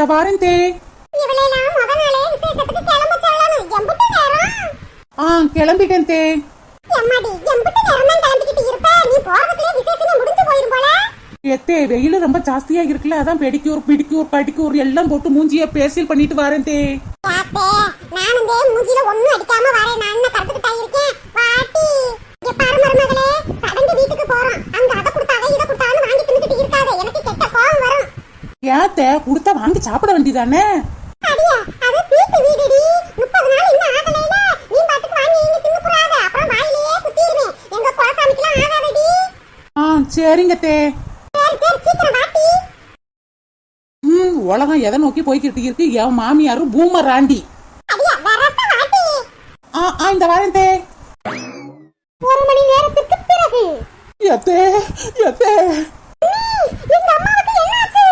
இந்த வாரேன் தே ஆ கிளம்பிட்டேன் தே. எத்தே வெயில் ரொம்ப ஜாஸ்தியா இருக்குல்ல அதான் பெடிக்யூர் பிடிக்யூர் படிக்யூர் எல்லாம் போட்டு மூஞ்சிய பேசியல் பண்ணிட்டு வரேன் தே. நானும் தே மூஞ்சில ஒண்ணும் அடிக்காம வரேன். நான் என்ன கருத்துக்கிட்டா இருக்கேன்? வாட்டி. இங்க பாரு மருமகளே சடங்கு வீட்டுக்கு போறோம். அங்க அதை கொடுத்தாங்க இதை கொடுத்தாங்கன்னு குத்திடுவேன். எங்க குலசாமிக்கெல்லாம் ஆகாதடி. ஆ சரிங்க தே. ம் உலகம் எதை நோக்கி போய்கிட்டு இருக்கு? என் மாமியாரும் பூமர் வாட்டி ஆ ஆ இந்த வாரேன் தே. ஒரு மணி நேரத்துக்கு பிறகு. எத்தே எத்தே எங்க அம்மாவுக்கு என்னாச்சு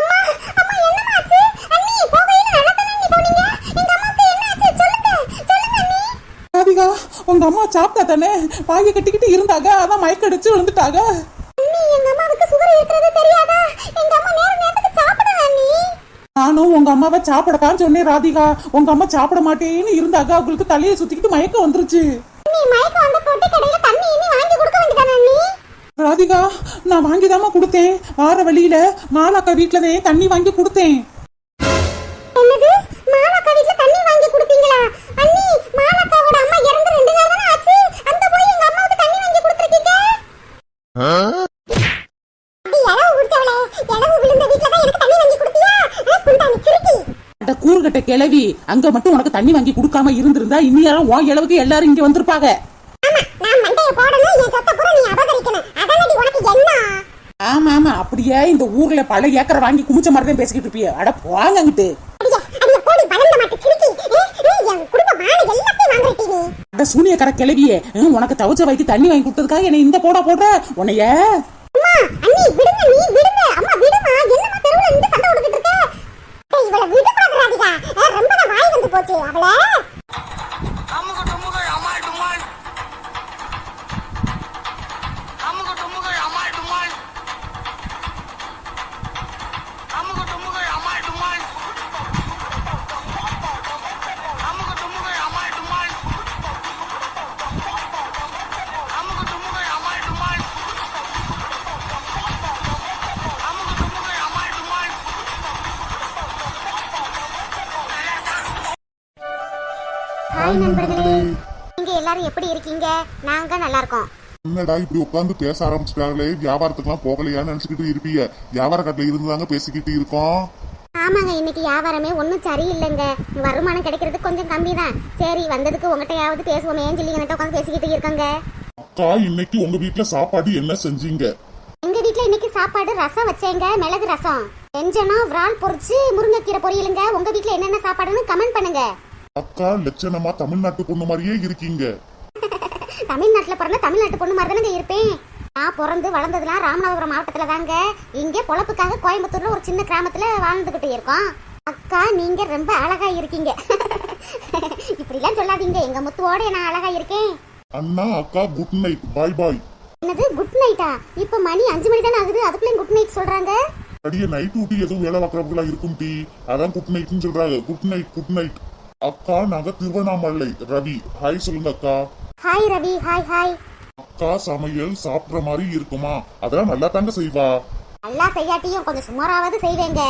அம்மா அம்மா என்னமாச்சு அண்ணி போகையில நல்லா தானே நீ போனீங்க எங்க அம்மாவுக்கு என்னாச்சு சொல்லுங்க சொல்லுங்க அண்ணி ராதிகா உங்க அம்மா சாப்பிட்டா தானே? வாங்கி கட்டிக்கிட்டு இருந்தாங்க. அதான் விழுந்துட்டாங்க. நேரத்துக்கு சாப்பிடல அண்ணி? நானும் உங்க அம்மாவை சாப்பிடக்கான்னு சொன்னேன் ராதிகா. உங்க அம்மா சாப்பிட மாட்டேன்னு இருந்தாங்க. அவங்களுக்கு தலையை சுத்திக்கிட்டு மயக்கம் வந்துருச்சு. வாங்கி ராதிகா நான் வாங்கிதாம்மா கொடுத்தேன். வார வழியில மாலாக்கா வீட்டுலதான் தண்ணி வாங்கி கொடுத்தேன். கிளவி அங்க மட்டும் உனக்கு தண்ணி வாங்கி கொடுக்காம இருந்திருந்தா இன்னும் உன் அளவுக்கு எல்லாரும் இங்க வந்திருப்பாங்க. ஆமா ஆமா ஆமா அப்படியே இந்த ஊர்ல பல ஏக்கரை வாங்கி குமிச்ச மாதிரி தான் பேசிக்கிட்டு இருப்பிய. அட போங்க அங்கிட்டு. அட சூனியக்கார கிளவியே உனக்கு தவிச்ச வைத்து தண்ணி வாங்கி கொடுத்ததுக்காக என்ன இந்த போடா போடுற உன்னைய? நல்லா இருக்கோம் என்னடா இப்படி உட்காந்து பேச ஆரம்பிச்சிட்டாங்களே? வியாபாரத்துக்குலாம் போகலையான்னு நினைச்சுக்கிட்டு இருப்பீங்க. வியாபார கட்டில இருந்தாங்க பேசிக்கிட்டு இருக்கோம். ஆமாங்க இன்னைக்கு வியாபாரமே ஒன்றும் சரியில்லைங்க. வருமானம் கிடைக்கிறது கொஞ்சம் கம்மி தான் சரி வந்ததுக்கு உங்ககிட்டயாவது பேசுவோமேன்னு சொல்லி என்கிட்ட உட்காந்து பேசிக்கிட்டு இருக்காங்க. அக்கா இன்னைக்கு உங்க வீட்ல சாப்பாடு என்ன செஞ்சீங்க? எங்க வீட்ல இன்னைக்கு சாப்பாடு ரசம் வச்சேங்க மிளகு ரசம். வெஞ்சனம் விரால் பொரிச்சு முருங்கைக்கீரை பொரியலுங்க. உங்க வீட்ல என்னென்ன சாப்பாடுன்னு கமெண்ட் பண்ணுங்க. அக்கா லட்சணமா தமிழ்நாட்டு பொண்ணு மாதிரியே இருக்கீங்க. தமிழ்நாட்டுல பிறந்த தமிழ்நாட்டு பொண்ணு மாதிரி தானங்க இருப்பேன். நான் பிறந்து வளர்ந்ததுலாம் ராமநாதபுரம் மாவட்டத்துல தாங்க. இங்கே பொழப்புக்காக கோயம்புத்தூர்ல ஒரு சின்ன கிராமத்துல வாழ்ந்துகிட்டு இருக்கோம். அக்கா நீங்க ரொம்ப அழகா இருக்கீங்க. இப்படிலாம் சொல்லாதீங்க. எங்க முத்துவோட நான் அழகா இருக்கேன். அண்ணா அக்கா குட் நைட் பாய் பாய் என்னது குட் நைட்டா இப்ப மணி அஞ்சு மணி தானே ஆகுது. அதுக்குள்ளேயும் குட் நைட் சொல்றாங்க. அடியே நைட் ஊட்டி எதுவும் வேலை பார்க்கறவங்களா இருக்கும் டி. அதான் குட் நைட்னு சொல்றாங்க. குட் நைட் குட் நைட் அக்கா நாங்க திருவண்ணாமலை. ரவி ஹாய் சொல்லுங்க அக்கா. ஹாய் ரவி ஹாய் ஹாய் அக்கா சமையல் சாப்பிடுற மாதிரி இருக்குமா? அதெல்லாம் நல்லா தாங்க செய்வா. நல்லா செய்யாட்டியும் கொஞ்சம் சுமாராவது செய்வேங்க.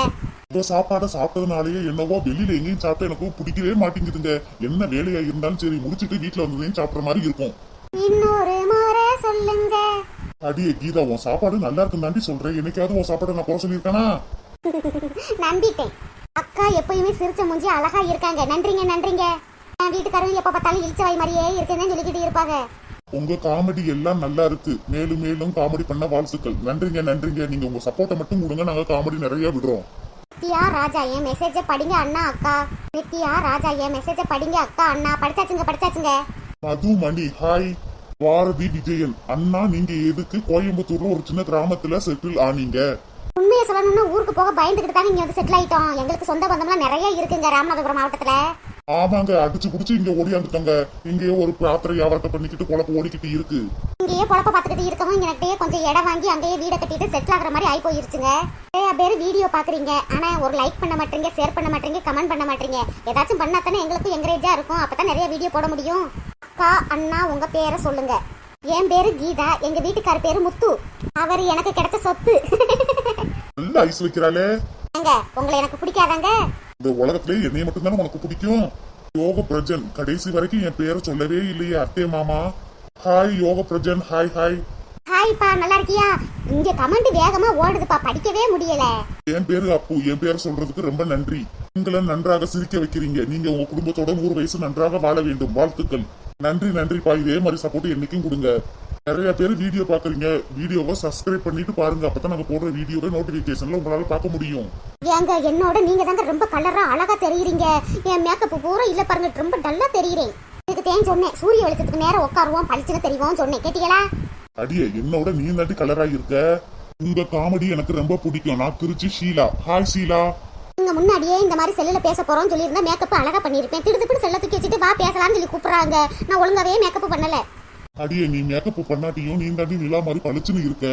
இந்த சாப்பாடை சாப்பிட்டதுனாலயே என்னவோ வெளியில எங்கேயும் சாப்பிட்டா எனக்கு பிடிக்கவே மாட்டேங்குதுங்க. என்ன வேலையா இருந்தாலும் சரி முடிச்சிட்டு வீட்டுல வந்ததையும் சாப்பிடுற மாதிரி இருக்கும். இன்னொரு முறை சொல்லுங்க. அடியே கீதா உன் சாப்பாடு நல்லா இருக்குன்னு தாண்டி சொல்றேன். என்னைக்காவது உன் சாப்பாடு நான் குறை சொல்லியிருக்கானா? நம்பிட்டேன். அக்கா எப்பயுமே சிரிச்ச மூஞ்சி அழகா இருக்காங்க. நன்றிங்க நன்றிங்க. வீட்டுக்காரங்க எப்ப பார்த்தாலும் இழிச்ச வாய் மாதிரியே இருக்குன்னு சொல்லிக்கிட்டு இருப்பாங்க. உங்க காமெடி எல்லாம் நல்லா இருக்கு. மேலும் மேலும் காமெடி பண்ண வாழ்த்துக்கள். நன்றிங்க நன்றிங்க. நீங்க உங்க சப்போர்ட்டை மட்டும் கொடுங்க. நாங்க காமெடி நிறைய விடுறோம். நித்யா ராஜா என் மெசேஜ படிங்க அண்ணா அக்கா. நித்யா ராஜா என் மெசேஜ படிங்க அக்கா அண்ணா. படிச்சாச்சுங்க படிச்சாச்சுங்க. மது மணி ஹாய் பாரதி விஜயன். அண்ணா நீங்க எதுக்கு கோயம்புத்தூர்ல ஒரு சின்ன கிராமத்துல செட்டில் ஆனீங்க? உண்மையை சொல்லணும்னா ஊருக்கு போக பயந்துகிட்டு தானே இங்க வந்து செட்டில் ஆயிட்டோம். எங்களுக்கு சொந்த பந்தம்லாம் நிறைய இருக்குங்க ராமநாதபுரம் மாவட்டத்துல. ஆமாங்க அடிச்சு புடிச்சு இங்க ஓடியாந்துட்டோங்க. இங்கேயோ ஒரு பாத்திரை வியாபாரத்தை பண்ணிக்கிட்டு குழப்ப ஓடிக்கிட்டு இருக்கு. இங்க இங்கேயே பொழப்ப பார்த்துக்கிட்டு இருக்கவும் எனக்கிட்டயே கொஞ்சம் இடம் வாங்கி அங்கேயே வீடை கட்டிட்டு செட்டில் ஆகுற மாதிரி ஆகி போயிருச்சுங்க நிறைய பேர் வீடியோ பாக்குறீங்க ஆனா ஒரு லைக் பண்ண மாட்டீங்க ஷேர் பண்ண மாட்டீங்க கமெண்ட் பண்ண மாட்டீங்க. ஏதாச்சும் பண்ணா தானே எங்களுக்கும் என்கரேஜா இருக்கும். அப்பதான் நிறைய வீடியோ போட முடியும். அக்கா அண்ணா உங்க பேரை சொல்லுங்க. என் பேரு கீதா. எங்க வீட்டுக்கார பேரு முத்து. அவர் எனக்கு கிடைச்ச சொத்து. நல்ல ஐஸ் வைக்கிறாளே. உங்களை எனக்கு பிடிக்காதாங்க? இந்த உலகத்திலே என்னைய மட்டும்தானே உனக்கு பிடிக்கும்? யோக பிரஜன் கடைசி வரைக்கும் என் பேரை சொல்லவே இல்லையே அத்தே மாமா. ஹாய் யோக பிரஜன் ஹாய் ஹாய் ஹாய்ப்பா நல்லா இருக்கியா? இங்க கமெண்ட் வேகமா ஓடுதுப்பா படிக்கவே முடியல. என் பேரு அப்பு. என் பேர் சொல்றதுக்கு ரொம்ப நன்றி. நீங்கள நன்றாக சிரிக்க வைக்கிறீங்க. நீங்க உங்க குடும்பத்தோட நூறு வயசு நன்றாக வாழ வேண்டும். வாழ்த்துக்கள். நன்றி நன்றிப்பா இதே மாதிரி சப்போர்ட் என்னைக்கும் கொடுங்க. நிறைய பேர் வீடியோ பாக்குறீங்க வீடியோவை சப்ஸ்கிரைப் பண்ணிட்டு பாருங்க. அப்பதான் நாங்க போடுற வீடியோவை நோட்டிபிகேஷன்ல உங்களால பார்க்க முடியும். ஏங்க என்னோட நீங்க தாங்க ரொம்ப கலரா அழகா தெரியுறீங்க. என் மேக்கப் பூரா இல்ல பாருங்க ரொம்ப டல்லா தெரியுறேன். இதுக்கு தேன் சொன்னேன். சூரிய வெளிச்சத்துக்கு நேரம் உட்காருவோம் பளிச்சுன்னு தெரியும் சொன்னேன். கேட்டீங்களா? அடியே என்னோட நீ நடி கலரா இருக்க? உங்க காமெடி எனக்கு ரொம்ப பிடிக்கும். நான் திருச்சி ஷீலா. ஹாய் ஷீலா. முன்னாடியே இந்த மாதிரி செல்லுல பேச போறோம்னு சொல்லியிருந்தா மேக்கப் அழகா பண்ணிருப்பேன் திடுதுப்புன்னு செல்ல தூக்கி வச்சுட்டு வா பேசலாம்னு சொல்லி கூப்பிடுறாங்க. நான் ஒழுங்காவே மேக்கப் பண்ணல. அடியே நீ மேக்கப் பண்ணாட்டியும் நீ தாண்டி நிலா மாதிரி பளிச்சுன்னு இருக்க.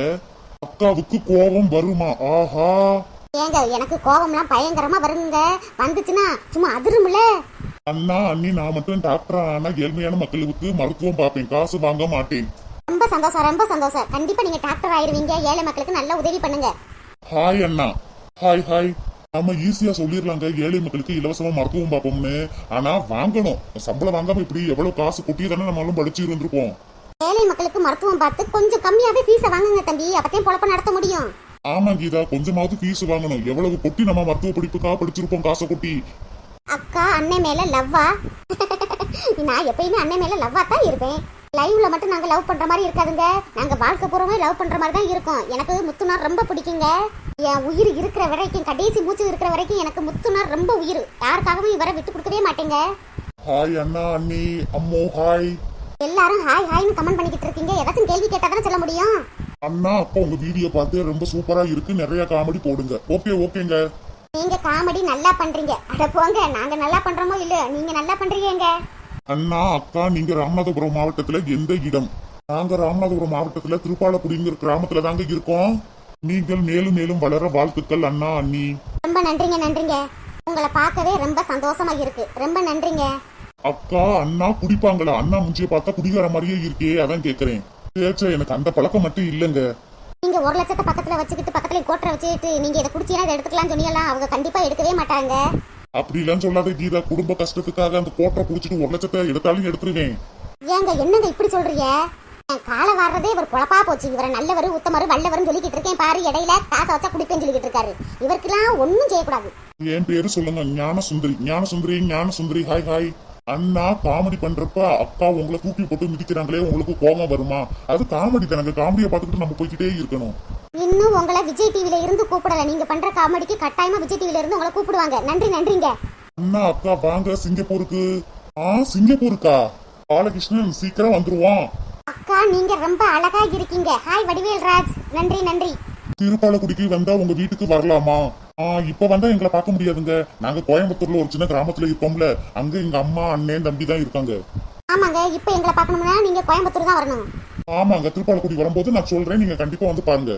அக்காவுக்கு கோபம் வருமா? ஆஹா. ஏங்க எனக்கு கோபம்லாம் பயங்கரமா வருங்க. வந்துச்சுன்னா சும்மா அதிரும்ல. அண்ணா அண்ணி நான் மட்டும் டாக்டர் ஆனா ஏழ்மையான மக்களுக்கு மருத்துவம் பார்ப்பேன். காசு வாங்க மாட்டேன். ரொம்ப சந்தோஷம் ரொம்ப சந்தோஷம். கண்டிப்பா நீங்க டாக்டர் ஆயிருவீங்க ஏழை மக்களுக்கு நல்ல உதவி பண்ணுங்க. ஹாய் அண்ணா. ஹாய் ஹாய் நம்ம ஈஸியா சொல்லிடலாங்க. ஏழை மக்களுக்கு இலவசமா மருத்துவம் பார்ப்போம்னு. ஆனா வாங்கணும். சம்பளம் வாங்காம இப்படி எவ்வளவு காசு கொட்டி தானே நம்மளும் படிச்சு இருந்திருப்போம். ஏழை மக்களுக்கு மருத்துவம் பார்த்து கொஞ்சம் கம்மியாவே ஃபீஸை வாங்குங்க தம்பி. அப்பத்தையும் பொழப்ப நடத்த முடியும். ஆமா கீதா. கொஞ்சமாவது ஃபீஸ் வாங்கணும். எவ்வளவு கொட்டி நம்ம மருத்துவ படிப்புக்காக படிச்சிருப்போம் காசை கொட்டி. அக்கா அண்ணன் மேல லவ்வா? நான் எப்பயுமே அண்ணன் மேல லவ்வா தான் இருப்பேன். லைவ்ல மட்டும் நாங்க லவ் பண்ற மாதிரி இருக்காதுங்க. நாங்க வாழ்க்கை பூர்வமே லவ் பண்ற மாதிரி தான் இருக்கும். எனக்கு முத்துனார் ரொம்ப பிடிக்குங்க. என் உயிர் இருக்கிற வரைக்கும் கடைசி மூச்சு இருக்கிற வரைக்கும் எனக்கு முத்துனார் ரொம்ப உயிர். யாருக்காகவும் இவரை விட்டு கொடுக்கவே மாட்டேங்க. ஹாய் அண்ணா அண்ணி அம்மோ ஹாய் எல்லாரும் ஹாய் ஹாய்னு கமெண்ட் பண்ணிக்கிட்டு இருக்கீங்க. ஏதாச்சும் கேள்வி கேட்டா தானே சொல்ல முடியும்? அண்ணா அப்பா உங்க வீடியோ பார்த்து ரொம்ப சூப்பரா இருக்கு. நிறைய காமெடி போடுங்க. ஓகே ஓகேங்க நீங்க காமெடி நல்லா பண்றீங்க. அட போங்க நாங்க நல்லா பண்றோமோ இல்ல நீங்க நல்லா பண்றீங்க அண்ணா அக்கா நீங்க ராமநாதபுரம் மாவட்டத்துல எந்த இடம்? நாங்க ராமநாதபுரம் மாவட்டத்துல திருப்பாலக்குடிங்கிற கிராமத்துல தாங்க இருக்கோம். நீங்கள் மேலும் மேலும் வளர வாழ்த்துக்கள் அண்ணா அண்ணி. ரொம்ப நன்றிங்க நன்றிங்க. உங்களை பார்க்கவே ரொம்ப சந்தோஷமா இருக்கு. ரொம்ப நன்றிங்க. அக்கா அண்ணா குடிப்பாங்களா? அண்ணா முஞ்சிய பார்த்தா குடிக்கிற மாதிரியே இருக்கே அதான் கேக்குறேன். பேச்ச எனக்கு அந்த பழக்கம் மட்டும் இல்லைங்க. நீங்க ஒரு லட்சத்தை பக்கத்துல வச்சுக்கிட்டு பக்கத்துல கோட்டரை வச்சுக்கிட்டு நீங்க இதை குடிச்சீங்கன்னா இதை எடுத்துக்கலாம் சொன்னீங்களா அவங்க கண்டிப்பா எடுக்கவே மாட்டாங்க. அப்படிலாம் சொல்லாத கீதா. குடும்ப கஷ்டத்துக்காக அந்த கோட்டை புடிச்சிட்டு ஒரு லட்சத்தை எடுத்தாலும் எடுத்துருவேன். ஏங்க என்னங்க இப்படி சொல்றீங்க? காலை வாடுறதே இவர் குழப்பா போச்சு. இவரை நல்லவர் உத்தமர் வல்லவர்னு சொல்லிக்கிட்டு இருக்கேன் பாரு இடையில காசை வச்சா குடிப்பேன்னு சொல்லிக்கிட்டு இருக்காரு. இவருக்கெல்லாம் ஒன்றும் செய்யக்கூடாது. என் பேரு சொல்லுங்க. ஞான சுந்தரி ஞான சுந்தரி ஞான சுந்தரி ஹாய் ஹாய் அண்ணா காமெடி பண்றப்ப அக்கா உங்களை தூக்கி போட்டு மிதிக்கிறாங்களே உங்களுக்கு கோபம் வருமா? அது காமெடி தானங்க. காமெடியை பார்த்துக்கிட்டு நம்ம போய்கிட்டே இருக்கணும். இன்னும் உங்களை விஜய் டிவில இருந்து கூப்பிடல. நீங்க பண்ற காமெடிக்கு கட்டாயமா விஜய் டிவில இருந்து உங்களை கூப்பிடுவாங்க. நன்றி நன்றிங்க. அண்ணா அக்கா வாங்க. சிங்கப்பூருக்கு. ஆ சிங்கப்பூருக்கா? பாலகிருஷ்ணன் சீக்கிரம் வந்துருவான். அக்கா நீங்க ரொம்ப அழகா இருக்கீங்க. ஹாய் வடிவேல் ராஜ். நன்றி நன்றி. திருப்பாலக்குடிக்கு வந்தா உங்க வீட்டுக்கு வரலாமா? இப்ப வந்தா எங்களை பார்க்க முடியாதுங்க. நாங்க கோயம்புத்தூர்ல ஒரு சின்ன கிராமத்துல இருக்கோம்ல அங்க எங்க அம்மா அண்ணன் தம்பி தான் இருக்காங்க. ஆமாங்க இப்போ எங்களை பார்க்கணும்னா நீங்க கோயம்புத்தூர் தான் வரணும். ஆமாங்க திருப்பாலக்குடி வரும்போது நான் சொல்றேன் நீங்க கண்டிப்பா வந்து பாருங்க.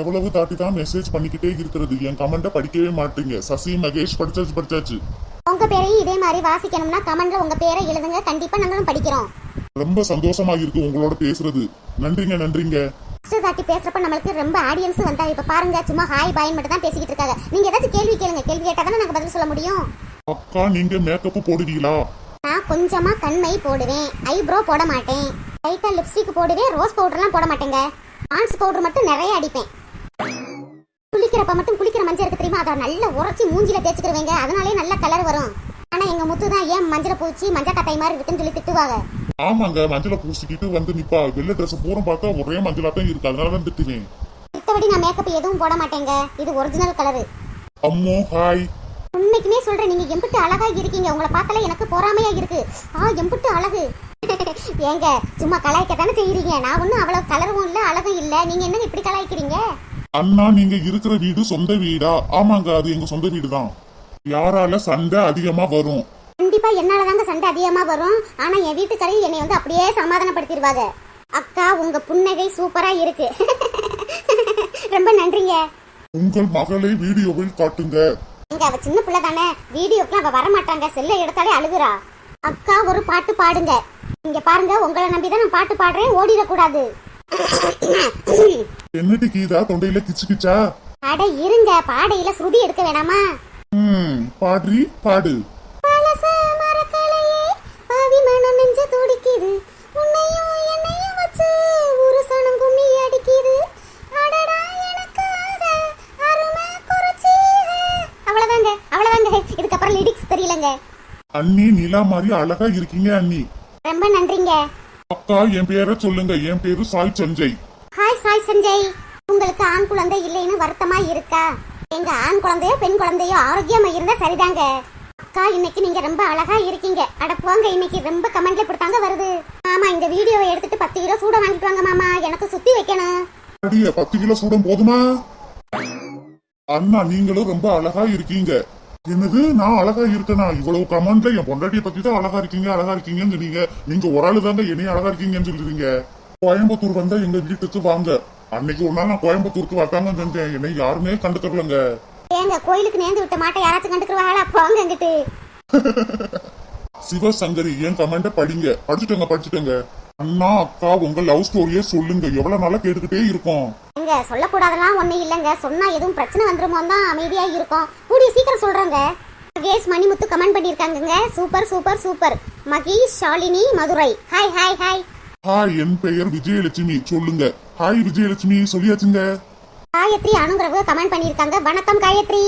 எவ்வளவு தாட்டி தான் மெசேஜ் பண்ணிக்கிட்டே இருக்கிறது. என் கமெண்ட்டை படிக்கவே மாட்டீங்க. சசி மகேஷ் படிச்சாச்சு படிச்சாச்சு. உங்க பேரையும் இதே மாதிரி வாசிக்கணும்னா கமெண்ட்ல உங்க பேரை எழுதுங்க. கண்டிப்பா நாங்களும் படிக்கிறோம். ரொம்ப சந்தோஷமா இருக்கு உங்களோட பேசுறது. நன்றிங்க நன்றிங்க. ஃபர்ஸ்ட் தாட்டி பேசுறப்ப நம்மளுக்கு ரொம்ப ஆடியன்ஸ் வந்தா இப்ப பாருங்க சும்மா ஹாய் பாய் மட்டும் தான் பேசிக்கிட்டு இருக்காங்க. நீங்க ஏதாச்சும் கேள்வி கேளுங்க. கேள்வி கேட்டா தானே நாங்க பதில் சொல்ல முடியும்? அக்கா நீங்க மேக்கப் போடுவீங்களா? நான் கொஞ்சமா கண்மை போடுவேன். ஐப்ரோ போட மாட்டேன். லைட்டா லிப்ஸ்டிக் போடுவேன் ரோஸ் பவுடர்லாம் போட மாட்டேங்க. பான்ஸ் பவுடர் மட்டும் நிறைய அடிப்பேன். குளிக்கிறப்ப மட்டும் குளிக்கிற மஞ்சள் இருக்கு தெரியுமா? அதை நல்லா உரைச்சி மூஞ்சில தேய்ச்சிக்கிறவங்க அதனாலே நல்ல கலர் வரும். ஆனா எங்க முத்து தான் ஏன் மஞ்சளை பூச்சி மஞ்சள் கட்டாய் மாதிரி இருக்குன்னு சொல்லி திட்டுவாங்க. ஆமாங்க மஞ்சளை பூசிக்கிட்டு வந்து நிப்பா. வெள்ளை ட்ரெஸ் பூரம் பார்த்தா ஒரே மஞ்சளா தான் இருக்கு. அதனால தான் திட்டுவேன் மித்தபடி நான் மேக்கப் எதுவும் போட மாட்டேங்க. இது ஒரிஜினல் கலரு அம்மோ ஹாய் உண்மைக்குமே சொல்றேன் நீங்க எம்பிட்டு அழகா இருக்கீங்க. உங்களை பார்த்தாலே எனக்கு பொறாமையா இருக்கு. ஆ எம்பிட்டு அழகு. ஏங்க சும்மா கலாய்க்க தானே செய்யறீங்க நான் ஒன்றும் அவ்வளவு கலரும் இல்ல அழகும் இல்ல. நீங்க என்னங்க இப்படி கலாய்க்கிறீங்க? அண்ணா நீங்க இருக்கிற வீடு சொந்த வீடா? ஆமாங்க அது எங்க சொந்த வீடு தான் யாரால சண்டை அதிகமா வரும். கண்டிப்பா என்னால தாங்க சண்டை அதிகமா வரும். ஆனா என் வீட்டுக்காரையும் என்னை வந்து அப்படியே சமாதானப்படுத்திடுவாங்க. அக்கா உங்க புன்னகை சூப்பரா இருக்கு. ரொம்ப நன்றிங்க. உங்கள் மகளை வீடியோவில் காட்டுங்க. இங்க அவ சின்ன பிள்ளை தானே. வீடியோக்குலாம் அவ வரமாட்டாங்க. செல்ல எடுத்தாலே அழுகுறா. அக்கா ஒரு பாட்டு பாடுங்க. இங்க பாருங்க உங்களை நம்பிதான் நான் பாட்டு பாடுறேன். ஓடிடக்கூடாது என்னடி கீதா தொண்டையில கிச்சு கிச்சா? அட இருங்க பாடையில ஸ்ருதி எடுக்க வேணாமா? ம் பாடுறி பாடு. நெஞ்ச துடிக்குது. உன்னையும் என்னையும் வச்சு ஒரு சனம் கும்மி அடிக்குது. அடடா எனக்காக அருமை குறைச்சீக அவ்வளவுதாங்க அவ்வளவுதாங்க. இதுக்கப்புறம் லிரிக்ஸ் தெரியலங்க. அண்ணி நிலா மாதிரி அழகா இருக்கீங்க அண்ணி. ரொம்ப நன்றிங்க. அக்கா என் பேரை சொல்லுங்க. என் பேரு சாய் சஞ்சய். ஹாய் சாய் சஞ்சய். உங்களுக்கு ஆண் குழந்தை இல்லைன்னு வருத்தமா இருக்கா? எங்க ஆண் குழந்தையோ பெண் குழந்தையோ ஆரோக்கியமா இருந்தா சரிதாங்க. அக்கா இன்னைக்கு நீங்க ரொம்ப அழகா இருக்கீங்க. அட போங்க இன்னைக்கு ரொம்ப கமெண்ட்ல கொடுத்தாங்க வருது. ஆமா இந்த வீடியோவை எடுத்துட்டு பத்து கிலோ சூட வாங்கிட்டு வாங்க மாமா. எனக்கு சுத்தி வைக்கணும். பத்து கிலோ சூடம் போதுமா? அண்ணா நீங்களும் ரொம்ப அழகா இருக்கீங்க. என்னது? நான் அழகா இருக்கேனா? இவ்வளவு கமெண்ட்ல என் பொண்டாட்டிய பத்தி தான் அழகா இருக்கீங்க அழகா இருக்கீங்கன்னு சொன்னீங்க. நீங்க ஒரு ஆளு தாங்க என்னைய அழகா இருக்கீங்கன்னு சொல்றீங்க. கோயம்புத்தூர் வந்தா எங்க வீட்டுக்கு வாங்க. அன்னைக்கு ஒரு நாள் நான் கோயம்புத்தூருக்கு வரத்தாங்க செஞ்சேன். என்னை யாருமே கண்டுக்கலங்க ஏங்க கோயிலுக்கு நேர்ந்து விட்ட மாட்டை யாராச்சும் கண்டுக்குருவாங்களா? போங்க அங்கிட்டு. சிவசங்கரி என் கமெண்ட படிங்க. படிச்சுட்டேங்க படிச்சுட்டேங்க. அண்ணா அக்கா உங்க லவ் ஸ்டோரியே சொல்லுங்க. எவ்வளவு நாளா கேட்டுக்கிட்டே இருக்கோம். எங்க சொல்லக்கூடாதெல்லாம் ஒண்ணு இல்லைங்க. சொன்னா எதுவும் பிரச்சனை வந்துருமோ தான் அமைதியா இருக்கும். கூடிய சீக்கிரம் சொல்றேங்க. Mahesh Manimuthu comment பண்ணிருக்காங்கங்க super super super. Mahesh Shalini Madurai. Hi hi hi hi என் பெயர் விஜயலட்சுமி. சொல்லுங்க. ஹாய் விஜயலட்சுமி. சொல்லியாச்சுங்க. காயத்ரி அனுங்கிறவங்க கமெண்ட் பண்ணிருக்காங்க வணக்கம் காயத்ரி.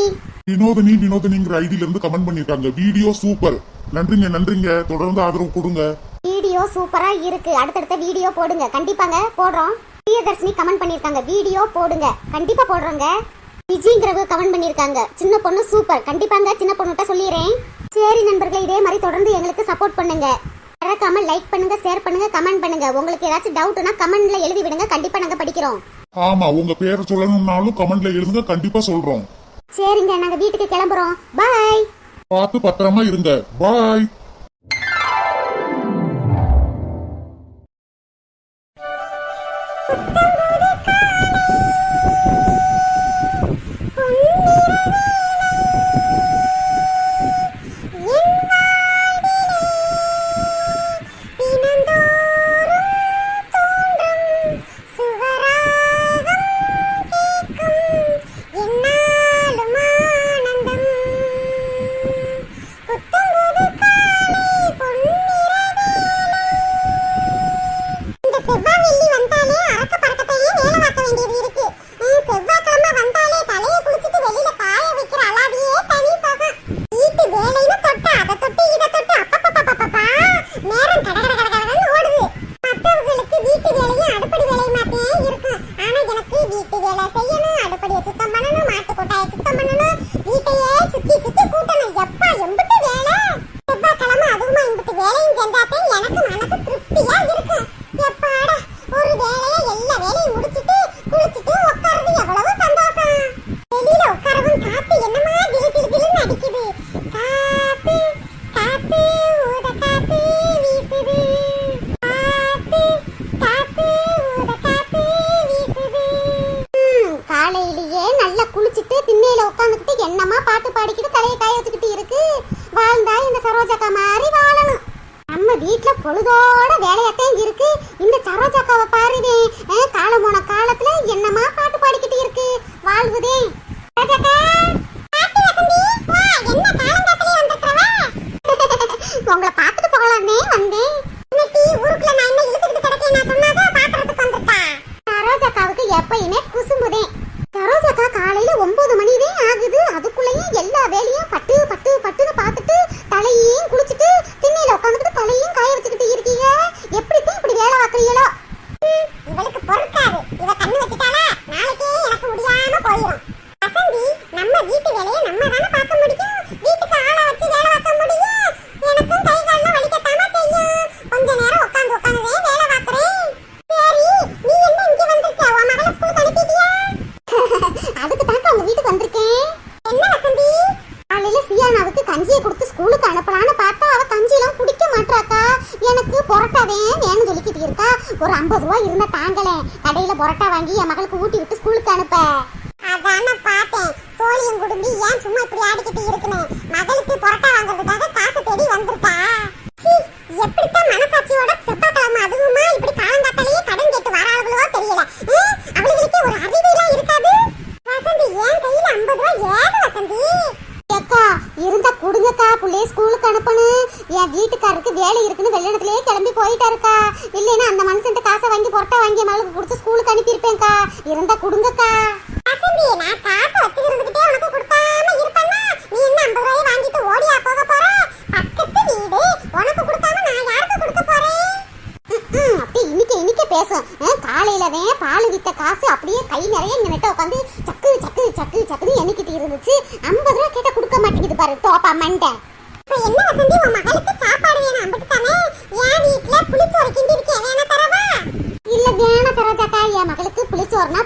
வினோதனி வினோதனிங்கிற ஐடியில இருந்து கமெண்ட் பண்ணிருக்காங்க வீடியோ சூப்பர். நன்றிங்க நன்றிங்க. தொடர்ந்து ஆதரவு கொடுங்க. வீடியோ சூப்பரா இருக்கு. அடுத்தடுத்த வீடியோ போடுங்க. கண்டிப்பாங்க போடுறோம். பிரியதர்ஷினி கமெண்ட் பண்ணிருக்காங்க வீடியோ போடுங்க. கண்டிப்பா போடுறோங்க. விஜய்ங்கிறவங்க கமெண்ட் பண்ணிருக்காங்க சின்ன பொண்ணு சூப்பர். கண்டிப்பாங்க சின்ன பொண்ணுகிட்ட சொல்லிடுறேன் சரி நண்பர்களே இதே மாதிரி தொடர்ந்து எங்களுக்கு சப்போர்ட் பண்ணுங்க. மறக்காம லைக் பண்ணுங்க ஷேர் பண்ணுங்க கமெண்ட் பண்ணுங்க. உங்களுக்கு ஏதாச்சும் டவுட்னா கமெண்ட்ல எழுதி விடுங்க. கண்டிப்பா நாங்க படிக்கிறோம். ஆமா உங்க பேரை சொல்லணும்னாலும் கமெண்ட்ல எழுதுங்க கண்டிப்பா சொல்றோம். சரிங்க நாங்க வீட்டுக்கு கிளம்புறோம். பாய் பார்த்து பத்திரமா இருங்க. பாய்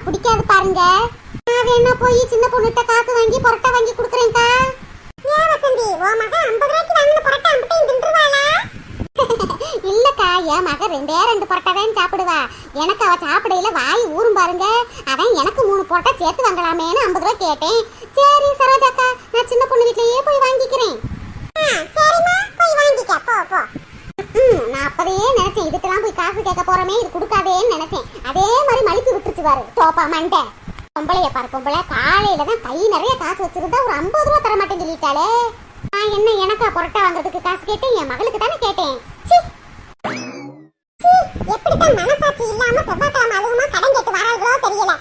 பிடிக்காது பாருங்க. நான் வேணா போய் சின்ன பொண்ணுகிட்ட காசு வாங்கி பரோட்டா வாங்கி கொடுக்குறேன்க்கா. ஏன் வசந்தி உன் மகன் ஐம்பது ரூபாய்க்கு வாங்கின பரோட்டா அம்பிட்டையும் தின்றுவாளா இல்லக்கா என் மக ரெண்டே ரெண்டு பரோட்டா தான் சாப்பிடுவா. எனக்கு அவ சாப்பிடையில வாய் ஊறும் பாருங்க. அதான் எனக்கு மூணு பரோட்டா சேர்த்து வாங்கலாமேன்னு ஐம்பது ரூபாய் கேட்டேன். சரி சரோஜாக்கா நான் சின்ன பொண்ணு வீட்லயே போய் வாங்கிக்கிறேன். சரிம்மா போய் வாங்கிக்க. போ போ. நான் அப்பவே நினைச்சேன் இதுக்கெல்லாம் போய் காசு கேட்க போறமே இது கொடுக்காதேன்னு நினைச்சேன். அதே மாதிரி மலிப்பு விட்டுருச்சு பாரு தோப்பா மண்டை. பொம்பளைய பாரு பொம்பளை. காலையில தான் கை நிறைய காசு வச்சிருந்தா ஒரு ஐம்பது ரூபா தர மாட்டேன்னு சொல்லிட்டாளே. நான் என்ன எனக்கா பொரோட்டா வாங்குறதுக்கு காசு கேட்டேன்? என் மகளுக்கு தானே கேட்டேன். எப்படித்தான் மனசாட்சி இல்லாம செவ்வாய்க்கிழமை அதிகமா கடன் கேட்டு வராங்களோ தெரியல.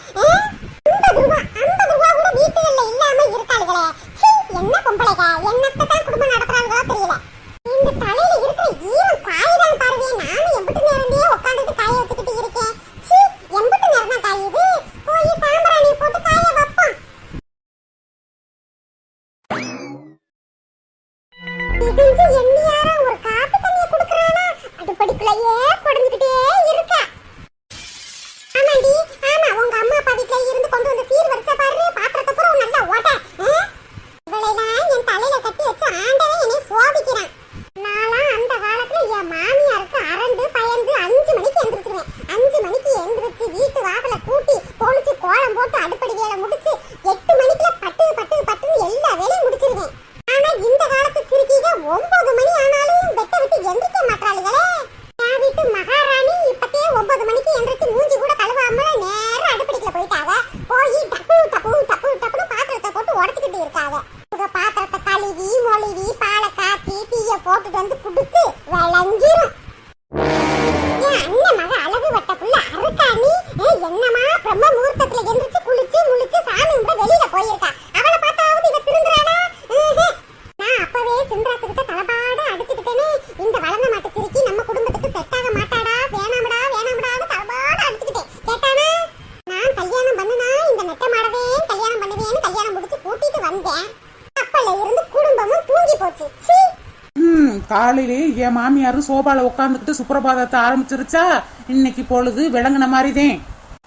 ம் காலையிலே என் மாமியாரும் சோபால உட்காந்துக்கிட்டு சுப்பிரபாதத்தை ஆரம்பிச்சிருச்சா? இன்னைக்கு பொழுது விளங்குன மாதிரிதான்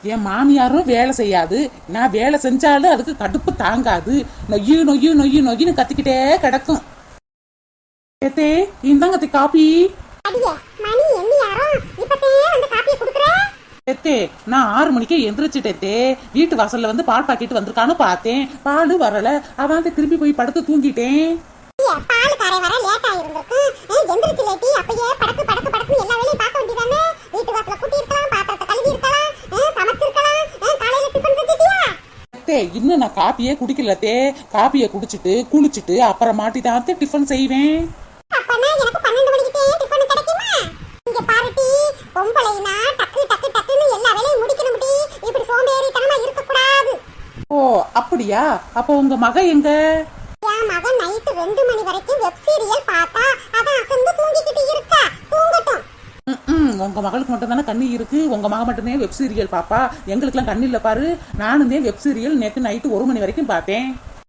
என் மாமியாரும் வேலை செய்யாது. நான் வேலை செஞ்சாலும் அதுக்கு கடுப்பு தாங்காது. நொய்யு நொய்யு நொய்யு நொய்யுன்னு கத்திக்கிட்டே கிடக்கும். ஏத்தே இந்தாங்க காப்பி ஏத்தே நான் ஆறு மணிக்கே எந்திரிச்சிட்டேத்தே வீட்டு வாசல்ல வந்து பால் பாக்கெட் வந்திருக்கான்னு பார்த்தேன். பால் வரல. அதான் திரும்பி போய் படுத்து தூங்கிட்டேன். எந்திரிச்சு லேட்டி அப்பயே படக்கு படக்கு படக்கு எல்லா வேலையும் பார்க்க வேண்டியதானே வீட்டு வாசல கூட்டி இருக்கலாம் பாத்திரத்தை கழுவி இருக்கலாம் சமைச்சிருக்கலாம் காலையில டிஃபன் செஞ்சிட்டியா? அத்தே இன்னும் நான் காப்பியே குடிக்கலத்தே காப்பியை குடிச்சிட்டு குளிச்சிட்டு அப்புறமாட்டி தான் அத்தை டிஃபன் செய்வேன். அப்பனா எனக்கு பன்னெண்டு மணிக்கிட்டே டிஃபன் கிடைக்குமா? இங்க பாருட்டி பொம்பளைனா டக்கு டக்கு டக்குன்னு எல்லா வேலையும் முடிக்கணும் இப்படி சோம்பேறித்தனமா இருக்க கூடாது ஓ அப்படியா? அப்போ உங்க மக எங்க என் மகன் நைட்டு ரெண்டு மணி வரைக்கும் வெப் சீரியல் பார்த்தா அதான் அசந்து தூங்கிக்கிட்டு இருக்கா தூங்கட்டும் ம் உங்க மகளுக்கு மட்டும் தானே கண்ணு இருக்கு. உங்க மக மட்டும்தான் வெப் சீரியல் பாப்பா? எங்களுக்கெல்லாம் கண்ணு இல்ல பாரு. நானும் தான் வெப் சீரியல் நேற்று நைட்டு ஒரு மணி வரைக்கும் பார்த்தேன்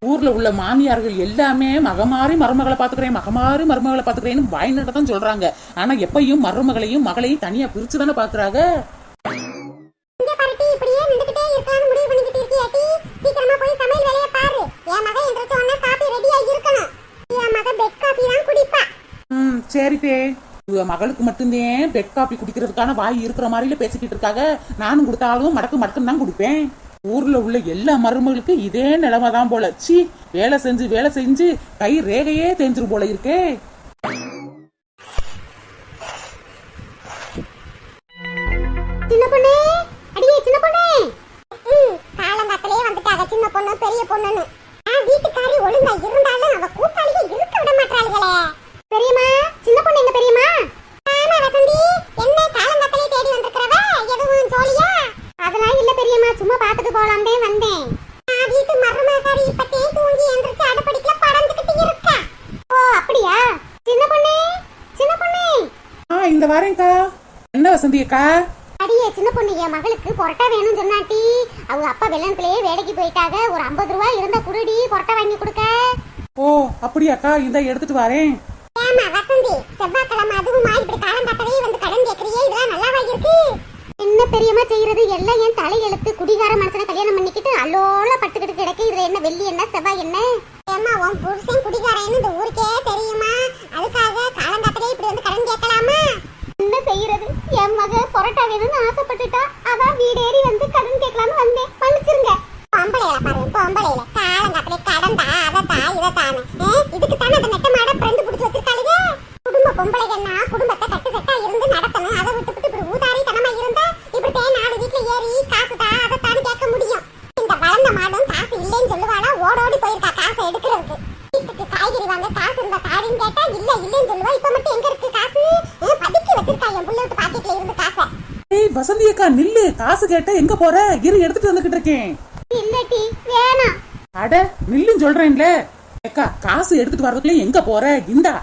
ஊர்ல உள்ள மாமியார்கள் எல்லாமே மகமாரி மருமகளை பாத்துக்கிறேன் மகமாரி மருமகளை பாத்துக்கிறேன்னு வாய்நாட்ட தான் சொல்றாங்க. ஆனா எப்பயும் மருமகளையும் மகளையும் தனியா பிரிச்சு தானே பாக்குறாங்க. இங்க பாருட்டி இப்படியே நின்னுக்கிட்டே இருக்கலாம்னு முடிவு பண்ணிக்கிட்டு இருக்கியாட்டி சீக்கிரமா போய் சமையல் வேலையை பாரு. என் மகன் எந்திரிச்ச உடனே காபி ரெடியா இருக்கணும். என் மகன் பெட் காபி தான் குடிப்பா. ம் சரி தே. மகளுக்கு மட்டும்தான் பெட் காப்பி குடிக்கிறதுக்கான வாய் இருக்கிற மாதிரில பேசிக்கிட்டு இருக்காங்க நானும் கொடுத்தாலும் மடக்கு மடக்குன்னு தான் கொடுப்பேன். ஊர்ல உள்ள எல்லா மருமகளுக்கும் இதே நிலைமை தான் போல. சி வேலை செஞ்சு வேலை செஞ்சு கை ரேகையே தெரிஞ்சிரு போல இருக்கே. பாத்துட்டு போலாம்தே வந்தேன். வீட்டு மருமகாரி இப்பத்தே தூங்கி எந்திரிச்சு அடுப்படிக்கல படந்துக்கிட்டு இருக்கா. ஓ அப்படியா? சின்ன பொண்ணு சின்ன பொண்ணு. ஆ இந்த வாரேன்க்கா. என்ன வசந்தி அக்கா? அடியே சின்ன பொண்ணு என் மகளுக்கு பொரோட்டா வேணும்னு சொன்னாட்டி. அவங்க அப்பா வெள்ளனத்திலேயே வேலைக்கு போயிட்டாங்க. ஒரு ஐம்பது ரூபாய் இருந்தா குடுடி பொரோட்டா வாங்கி கொடுக்க. ஓ அப்படியாக்கா இந்த எடுத்துட்டு வரேன். ஏமா வசந்தி செவ்வாய்க்கிழமை அதுவுமா இப்படி காலங்காட்டவே வந்து கடன் கேட்கறியே இதெல்லாம் நல்லாவா இருக்கு? என்ன பெரியமா செய்யறது? எல்லாம் என் தலையெழுத்து குடிகார மனசனை கல்யாணம் பண்ணிக்கிட்டு அல்லோல பட்டுக்கிட்டு கிடக்கு. இதுல என்ன வெள்ளி என்ன செவ்வாய் என்ன? ஏமா உன் புருஷன் குடிகாரன்னு இந்த ஊருக்கே தெரியுமா அதுக்காக காலங்காத்திலே இப்படி வந்து கடன் கேட்கலாமா? என்ன செய்யறது? என் மக பொரோட்டா வேணும்னு ஆசைப்பட்டுட்டா. அதான் வீடேறி வந்து கடன் கேட்கலாம்னு வந்தேன். மன்னிச்சிருங்க. பொம்பளையில பாரு பொம்பளையில காலங்காட்டிலே கடந்தா அதத்தா இதத்தானு இதுக்கு தானே அந்த நெட்ட மாட பிறந்து பிடிச்சி வச்சிருக்காளுங்க குடும்ப பொம்பளைகள்னா குடும்பத்தை கட்டு சட்டா இருந்து நடத்தணும் அதை விட்டுவிட்டு இப்படி ஊதாரி தனமா இருந்தா இப்படி தே நாலு வீட்டுல ஏறி காசு தா அதத்தான்னு கேட்க முடியும் இந்த வளர்ந்த மாடும் காசு இல்லைன்னு சொல்லுவாளா ஓடோடி போயிருக்கா காசை எடுக்கிறதுக்கு வீட்டுக்கு காய்கறி வாங்க காசு இருந்தா தாரின்னு கேட்டா இல்ல இல்லைன்னு சொல்லுவா இப்ப மட்டும் எங்க இருக்கு காசு ஆ, பதுக்கி வச்சிருக்கா என் புள்ள விட்டு பாக்கெட்ல இருந்து காசை ஏய் வசந்தி அக்கா நில்லு காசு கேட்ட எங்க போற? இரு எடுத்துட்டு வந்துகிட்டு இருக்கேன். இல்லட்டி வேணாம். அட நில்லுன்னு சொல்றேன்ல. அக்கா காசு எடுத்துட்டு வர்றதுக்குள்ள எங்க போற? இந்தா.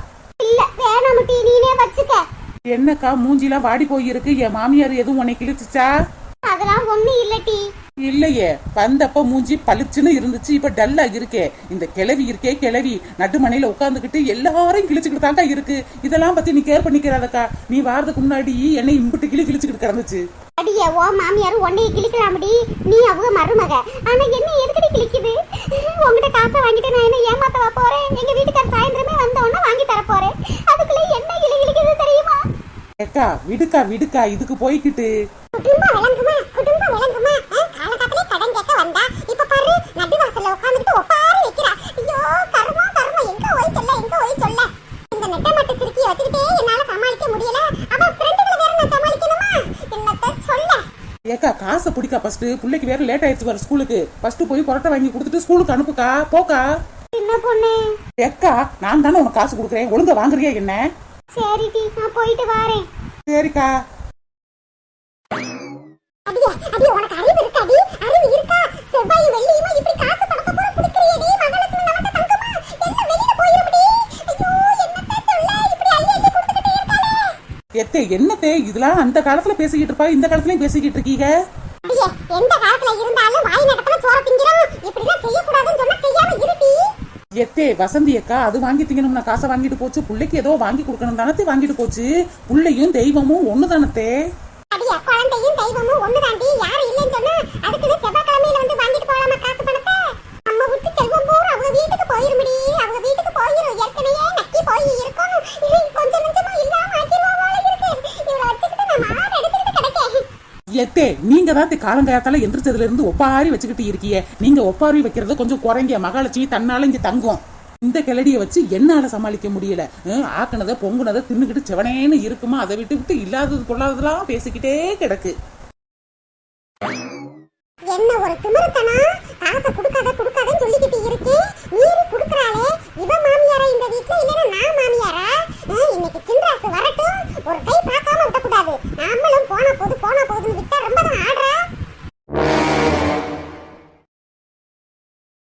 இல்ல வேணாம் முட்டி நீனே வச்சுக்க. என்னக்கா மூஞ்சிலாம் வாடி போயிருக்கு. என் மாமியார் எதுவும் உன்னை கிழிச்சுச்சா? அதெல்லாம் ஒண்ணு இல்லட்டி இல்லையே. வந்தப்ப மூஞ்சி பளிச்சுன்னு இருந்துச்சு. இப்ப டல்லா இருக்கே. இந்த கிளவி இருக்கே கிளவி நடுமனையில உட்காந்துக்கிட்டு எல்லாரையும் கிழிச்சுக்கிட்டு தாக்கா இருக்கு. இதெல்லாம் பத்தி நீ கேர் பண்ணிக்கிறாதக்கா. நீ வாரதுக்கு முன்னாடி என்னை இம்புட்டு கிளி கிழிச்சுக்கிட்டு கிடந்துச்சு. அடியே ஓ மாமியார் உன்னைய கிழிக்கலாமடி. நீ அவங்க மருமக. ஆனா என்ன எதுக்கடி கிழிக்குது? உங்ககிட்ட காசை வாங்கிட்டு நான் என்ன ஏமாத்தவா போறேன்? எங்க வீட்டுக்கார சாயந்தரமே வந்த உடனே வாங்கி தர போறேன் அதுக்குள்ள என்ன கிளி கிழிக்குது தெரியுமா? ஏக்கா விடுக்கா விடுக்கா இதுக்கு போய்கிட்டு குடும்பம் விளங்குமா? குடும்பம் விளங்குமா? ஏக்கா காசை பிடிக்கா ஃபர்ஸ்ட் பிள்ளைக்கு வேற லேட் ஆயிடுச்சு வர ஸ்கூலுக்கு ஃபர்ஸ்ட் போய் பரோட்டா வாங்கி கொடுத்துட்டு ஸ்கூலுக்கு அனுப்புக்கா? போக்கா? சின்ன பொண்ணு? ஏக்கா நான் தானே உனக்கு காசு கொடுக்குறேன். ஒழுங்கா வாங்குறியா என்ன? சரிடி நான் போயிட்டு வரேன். சரிக்கா. அடியா அடி உனக்கு அறிவு இருக்காடி அறிவு இருக்கா? செவ்வாயும் வெள்ளியுமா? இப்படி எத்தே என்னத்தே? இதெல்லாம் அந்த காலத்துல பேசிக்கிட்டு இருப்பா இந்த காலத்துலயும் பேசிக்கிட்டு இருக்கீங்க எந்த காலத்துல இருந்தாலும் வாய் நடத்தல சோற திங்கிறோம். இப்படிலாம் செய்யக்கூடாதுன்னு சொன்னா செய்யாம இருடி எத்தே வசந்தி அக்கா அது வாங்கி திங்கணும்னா காசை வாங்கிட்டு போச்சு பிள்ளைக்கு ஏதோ வாங்கி கொடுக்கணும் தானே வாங்கிட்டு போச்சு. புள்ளையும் தெய்வமும் ஒண்ணு தானத்தே குழந்தையும் தெய்வமும் ஒண்ணுதாண்டி? யாரு இல்லைன்னு சொன்னா அதுக்குன்னு செவ்வாய்க்கிழமையில வந்து வாங்கிட்டு போலாமா காசு எத்தே நீங்க தான் காலங்காலத்தால எந்திரிச்சதுல இருந்து ஒப்பாரி வச்சுக்கிட்டு இருக்கியே. நீங்க ஒப்பாரி வைக்கிறது கொஞ்சம் குறைங்க. மகாலட்சுமி தன்னால இங்க தங்கும். இந்த கிளடியை வச்சு என்னால சமாளிக்க முடியல. ஆக்குனதை பொங்குனதை தின்னுக்கிட்டு செவனேன்னு இருக்குமா? அதை விட்டு விட்டு இல்லாதது கொள்ளாததெல்லாம் பேசிக்கிட்டே கிடக்கு. என்ன ஒரு திமிருத்தனா? காசை கொடுக்காத கொடுக்காதன்னு சொல்லிக்கிட்டு இருக்கே. நீரு கொடுக்குறாளே. இவ மாமியாரா இந்த வீட்டுல இல்லைன்னா நான் மாமியாரா? இன்னைக்கு சின்ராசு வரட்டும். ஒரு கை பார்க்காம விடக்கூடாது. நாமளும் போன போது போன போதுன்னு விட்டா ரொம்ப தான் ஆடுறா.